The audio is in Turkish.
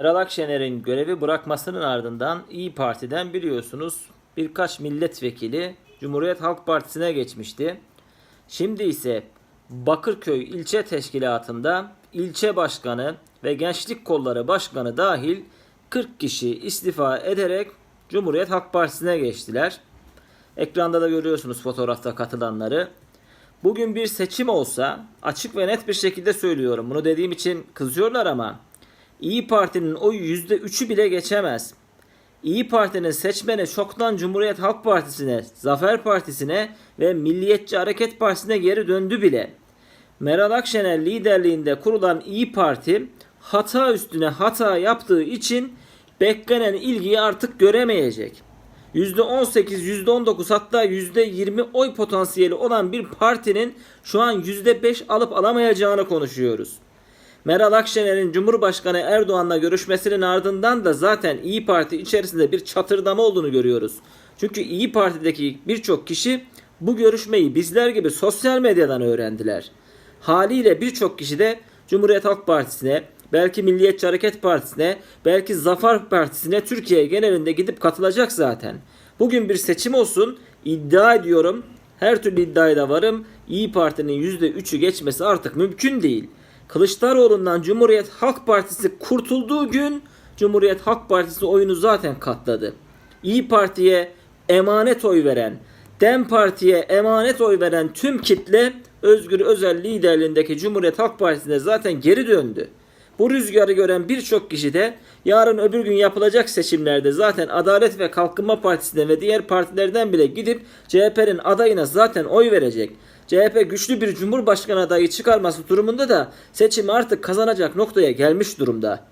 Meral Akşener'in görevi bırakmasının ardından İyi Parti'den biliyorsunuz birkaç milletvekili Cumhuriyet Halk Partisi'ne geçmişti. Şimdi ise Bakırköy ilçe teşkilatında ilçe başkanı ve gençlik kolları başkanı dahil 40 kişi istifa ederek Cumhuriyet Halk Partisi'ne geçtiler. Ekranda da görüyorsunuz fotoğrafta katılanları. Bugün bir seçim olsa açık ve net bir şekilde söylüyorum. Bunu dediğim için kızıyorlar ama İyi Parti'nin oyu %3'ü bile geçemez. İyi Parti'nin seçmeni çoktan Cumhuriyet Halk Partisi'ne, Zafer Partisi'ne ve Milliyetçi Hareket Partisi'ne geri döndü bile. Meral Akşener liderliğinde kurulan İyi Parti hata üstüne hata yaptığı için beklenen ilgiyi artık göremeyecek. %18, %19 hatta %20 oy potansiyeli olan bir partinin şu an %5 alıp alamayacağını konuşuyoruz. Meral Akşener'in Cumhurbaşkanı Erdoğan'la görüşmesinin ardından da zaten İyi Parti içerisinde bir çatırdama olduğunu görüyoruz. Çünkü İyi Parti'deki birçok kişi bu görüşmeyi bizler gibi sosyal medyadan öğrendiler. Haliyle birçok kişi de Cumhuriyet Halk Partisi'ne, belki Milliyetçi Hareket Partisi'ne, belki Zafer Partisi'ne Türkiye genelinde gidip katılacak zaten. Bugün bir seçim olsun iddia ediyorum. Her türlü iddiaya da varım. İyi Parti'nin %3'ü geçmesi artık mümkün değil. Kılıçdaroğlu'ndan Cumhuriyet Halk Partisi kurtulduğu gün Cumhuriyet Halk Partisi oyunu zaten katladı. İyi Parti'ye emanet oy veren, Dem Parti'ye emanet oy veren tüm kitle Özgür Özel liderliğindeki Cumhuriyet Halk Partisi'ne zaten geri döndü. Bu rüzgarı gören birçok kişi de yarın öbür gün yapılacak seçimlerde zaten Adalet ve Kalkınma Partisi'ne ve diğer partilerden bile gidip CHP'nin adayına zaten oy verecek. CHP güçlü bir cumhurbaşkanı adayı çıkarması durumunda da seçimi artık kazanacak noktaya gelmiş durumda.